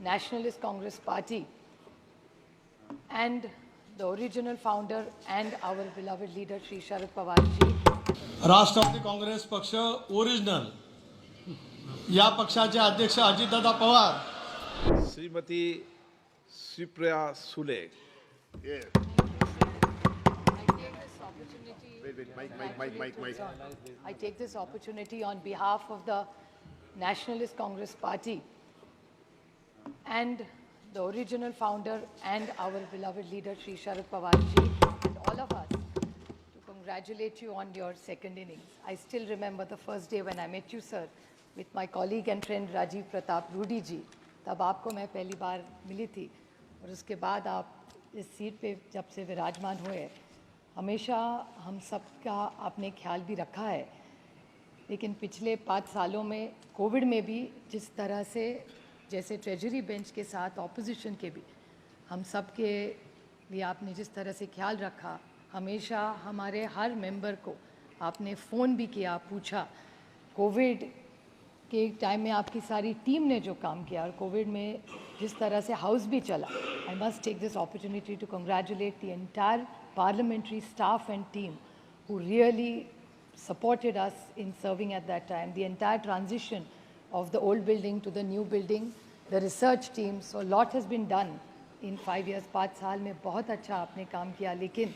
Nationalist Congress Party and the original founder and our beloved leader Sri Sharad Pawar ji Rashtrawadi Congress पक्ष original या पक्षाचे अध्यक्ष Ajitdada Pawar Shrimati Supriya Sule Yeah. Wait, wait, Mike, Mike, Mike, Mike, Mike. I take this opportunity on behalf of the Nationalist Congress Party and the original founder and our beloved leader Sri Sharad Pawar ji and all of us to congratulate you on your second innings. I still remember the first day when I met you, sir, with my colleague and friend Rajiv Pratap Rudi ji. तब आपको मैं पहली बार मिली थी और उसके बाद आप इस सीट पे जब से विराजमान हुए हमेशा हम सबका आपने ख्याल भी रखा है लेकिन पिछले पाँच सालों में कोविड में भी जिस तरह से जैसे ट्रेजरी बेंच के साथ ऑपोजिशन के भी हम सब के लिए आपने जिस तरह से ख्याल रखा, हमेशा हमारे हर मेंबर को आपने फ़ोन भी किया, पूछा कोविड के टाइम में आपकी सारी टीम ने जो काम किया और कोविड में जिस तरह से हाउस भी चला I must take this opportunity to congratulate the entire parliamentary staff and team who really supported us in serving at that time. The entire transition of the old building to the new building, the research team, so a lot has been done in five years. पाँच साल में बहुत अच्छा आपने काम किया लेकिन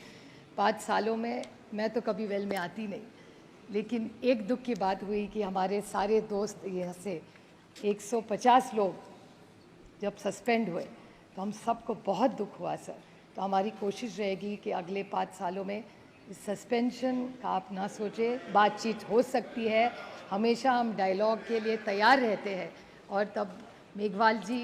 पाँच सालों में मैं तो कभी वेल में आती नहीं। लेकिन एक दुख की बात हुई कि हमारे सारे दोस्त यहाँ से 150 लोग जब सस्पेंड हुए तो हम सबको बहुत दुख हुआ सर तो हमारी कोशिश रहेगी कि अगले पाँच सालों में सस्पेंशन का आप ना सोचें बातचीत हो सकती है हमेशा हम डायलॉग के लिए तैयार रहते हैं और तब मेघवाल जी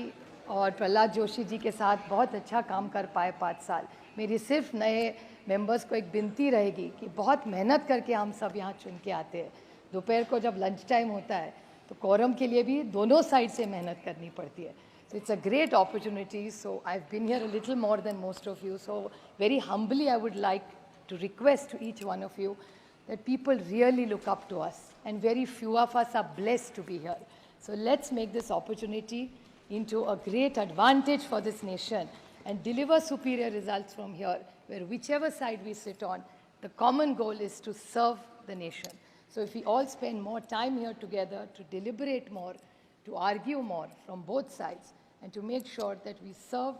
और प्रहलाद जोशी जी के साथ बहुत अच्छा काम कर पाए पाँच साल मेरी सिर्फ़ नए मेंबर्स को एक विनती रहेगी कि बहुत मेहनत करके हम सब यहाँ चुन के आते हैं दोपहर को जब लंच टाइम होता है तो कोरम के लिए भी दोनों साइड से मेहनत करनी पड़ती है So it's a great opportunity. So I've been here a little more than most of you. So very humbly, I would like to request to each one of you that people really look up to us, and very few of us are blessed to be here. So let's make this opportunity into a great advantage for this nation and deliver superior results from here, where whichever side we sit on, the common goal is to serve the nation. So if we all spend more time here together to deliberate more, to argue more from both sides and to make sure that we serve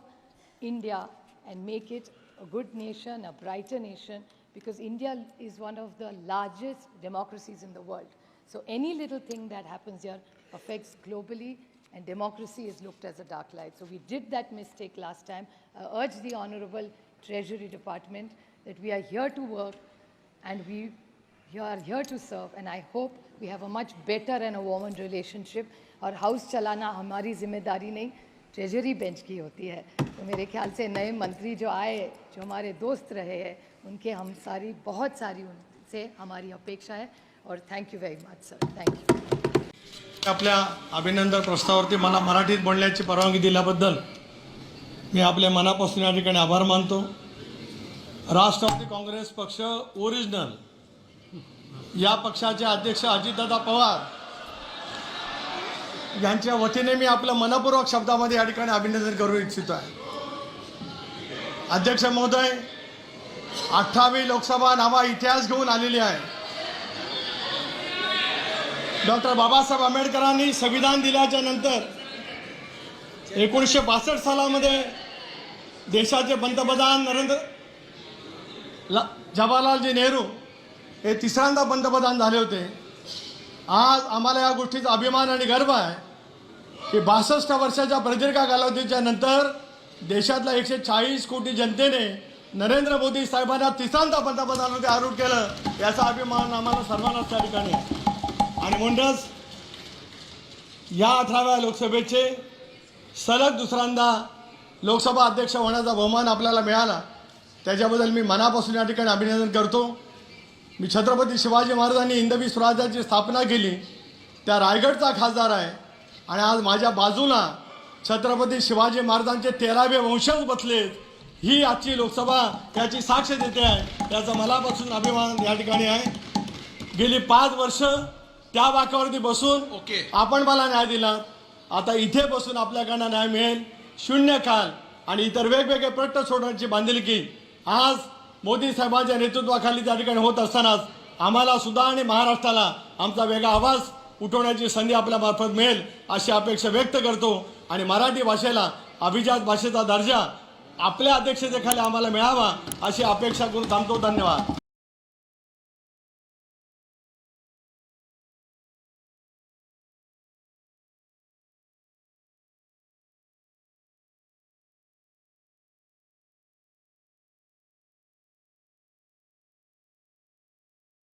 India and make it a good nation, a brighter nation, because India is one of the largest democracies in the world. So any little thing that happens here affects globally, and democracy is looked as a dark light. So we did that mistake last time. I urge the Honorable Treasury Department that we are here to work and we are here to serve, and I hope we have a much better and a warmer relationship. Our house chalana hamari zimmedari nahi. Treasury bench की होती है। तो मेरे ख्याल से नए मंत्री जो आए, जो हमारे दोस्त रहे हैं, उनके हम सारी, बहुत सारी उनसे हमारी अपेक्षा है और thank you very much sir thank you आपल्या अभिनंदन प्रस्तावावरती मला मराठीत बोलण्याची परवानगी दिल्याबद्दल मी आपल्या मनापासून या आभार मानतो. राष्ट्रवादी काँग्रेस पक्ष ओरिजिनल. या पक्षाचे अध्यक्ष अजितदादा पवार यांच्या वतीने मी आपलं मनपूर्वक शब्दामध्ये या ठिकाणी अभिनंदन करू इच्छितो. आहे अध्यक्ष महोदय अठ्ठावी लोकसभा नावा इतिहास घेऊन आलेली आहे. डॉक्टर बाबासाहेब आंबेडकरांनी संविधान दिल्याच्या नंतर एकोणीसशे बासष्ट सालामध्ये देशाचे पंतप्रधान नरेंद्र ला जवाहरलालजी नेहरू हे तिसऱ्यांदा पंतप्रधान झाले होते. आज आम्हाला या गोष्टीचा अभिमान आणि गर्व आहे. की बासष्ट वर्षाच्या प्रदीर्घ कालावधीच्या नंतर देशातल्या एकशे चाळीस कोटी जनतेने नरेंद्र मोदी साहेबांना तिसऱ्यांदा पंतप्रधानामध्ये आरूढ केलं याचा अभिमान आम्हाला सर्वांनाच त्या ठिकाणी आणि म्हणूनच या अठराव्या लोकसभेचे सलग दुसऱ्यांदा लोकसभा अध्यक्ष होण्याचा बहुमान आपल्याला मिळाला. त्याच्याबद्दल मी मनापासून या ठिकाणी अभिनंदन करतो. मी छत्रपती शिवाजी महाराजांनी हिंदवी स्वराज्याची स्थापना केली. त्या रायगडचा खासदार आहे. आणि आज माझ्या बाजूला छत्रपती शिवाजी महाराजांचे तेरावे वंशज बसलेत. ही आजची लोकसभा त्याची साक्ष देते आहे. त्याचा मनापासून अभिमान या ठिकाणी आहे. गेली पाच वर्ष त्या वाकावरती बसून ओके. आपण मला न्याय दिला. आता इथे बसून आपल्याकडनं न्याय मिळेल. शून्य काल आणि इतर वेगवेगळे प्रश्न सोडण्याची बांधिलकी आज मोदी साहेबांच्या नेतृत्वाखाली त्या ठिकाणी होत असतानाच आम्हाला सुद्धा आणि महाराष्ट्राला आमचा वेगळा आवाज उठवण्याची संधी आपल्या मार्फत मिळेल अशी अपेक्षा व्यक्त करतो. आणि मराठी भाषेला अभिजात भाषेचा दर्जा आपल्या अध्यक्षतेखाली आम्हाला मिळावा अशी अपेक्षा करून थांबतो. धन्यवाद.